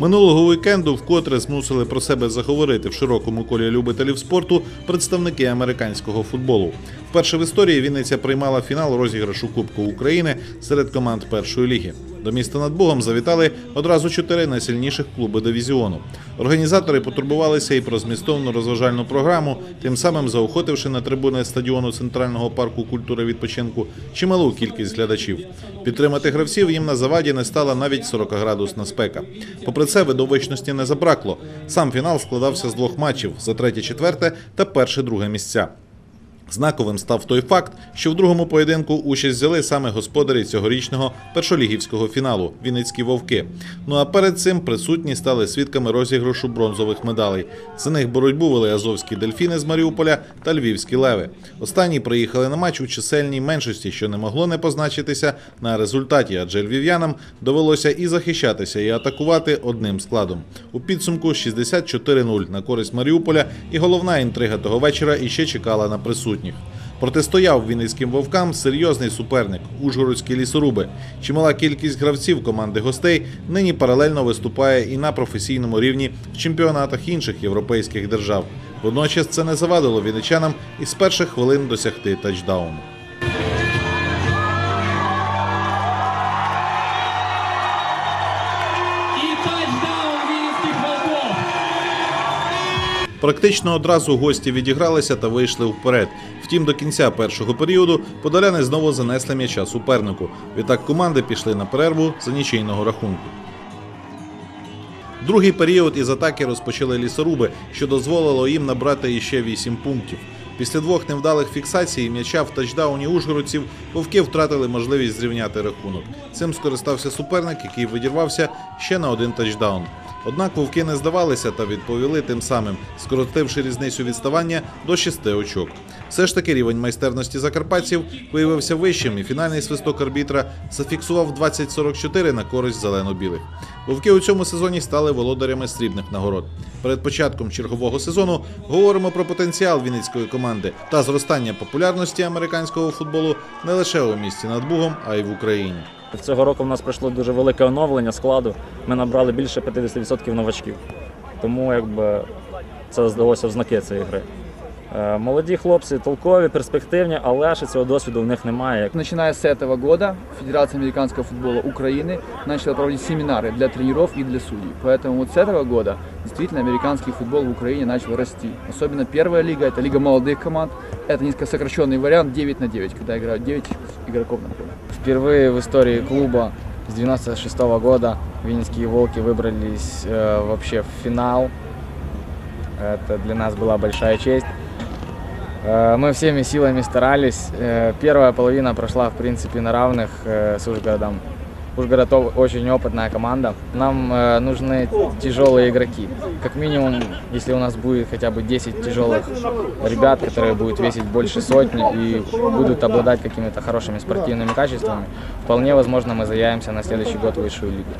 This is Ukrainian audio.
Минулого вікенду вкотре змусили про себе заговорити в широкому колі любителів спорту представники американського футболу. Вперше в історії Вінниця приймала фінал розіграшу Кубку України серед команд першої ліги. До міста над Богом завітали одразу чотири найсильніших клуби дивізіону. Організатори потурбувалися і про змістовну розважальну програму, тим самим заохотивши на трибуни стадіону Центрального парку культури відпочинку чималу кількість глядачів. Підтримати гравців їм на заваді не стала навіть 40-градусна спека. Попри це, видовищності не забракло. Сам фінал складався з двох матчів за третє-четверте та перше-друге місця. Знаковим став той факт, що в другому поєдинку участь взяли саме господарі цьогорічного першолігівського фіналу Вінницькі вовки. Ну а перед цим присутні стали свідками розіграшу бронзових медалей. За них боротьбу вели азовські дельфіни з Маріуполя та львівські леви. Останні приїхали на матч у чисельній меншості, що не могло не позначитися на результаті, адже львів'янам довелося і захищатися, і атакувати одним складом. У підсумку 64-0 на користь Маріуполя, і головна інтрига того вечора іще чекала на присутніх. Протистояв вінницьким вовкам серйозний суперник Ужгородські лісоруби. Чимала кількість гравців команди гостей нині паралельно виступає і на професійному рівні в чемпіонатах інших європейських держав. Водночас це не завадило вінничанам із перших хвилин досягти тачдауну. Практично одразу гості відігралися та вийшли вперед. Втім, до кінця першого періоду подоляни знову занесли м'яча супернику. Відтак команди пішли на перерву за нічийного рахунку. Другий період із атаки розпочали лісоруби, що дозволило їм набрати іще 8 пунктів. Після двох невдалих фіксацій м'яча в тачдауні ужгородців вовки втратили можливість зрівняти рахунок. Цим скористався суперник, який видірвався ще на один тачдаун. Однак вовки не здавалися та відповіли тим самим, скоротивши різницю відставання до 6 очок. Все ж таки рівень майстерності закарпатців виявився вищим, і фінальний свисток арбітра зафіксував 20-44 на користь зелено-білих. Вовки у цьому сезоні стали володарями срібних нагород. Перед початком чергового сезону говоримо про потенціал вінницької команди та зростання популярності американського футболу не лише у місті над Бугом, а й в Україні. Цього року в нас пройшло дуже велике оновлення складу. Ми набрали більше 50% новачків. Тому якби це здалося в знаки цієї гри. Е, Молоді хлопці толкові, перспективні, але ще цього досвіду в них немає. Начиная с этого года Федерация американского футбола Украины начала проводить семинары для тренеров и для судей. Поэтому вот с этого года действительно американский футбол в Украине начал расти. Особенно первая лига, это лига молодых команд. Это несколько сокращенный вариант 9 на 9, когда играют 9 игроков на поле. Впервые в истории клуба с 96 года Винницкие волки выбрались э, вообще в финал. Это для нас была большая честь. Э, мы всеми силами старались. Э, первая половина прошла, в принципе, на равных э, с Ужгородом. Ужгород очень опытная команда. Нам нужны тяжелые игроки. Как минимум, если у нас будет хотя бы 10 тяжелых ребят, которые будут весить больше сотни и будут обладать какими-то хорошими спортивными качествами, вполне возможно мы заявимся на следующий год в высшую лигу.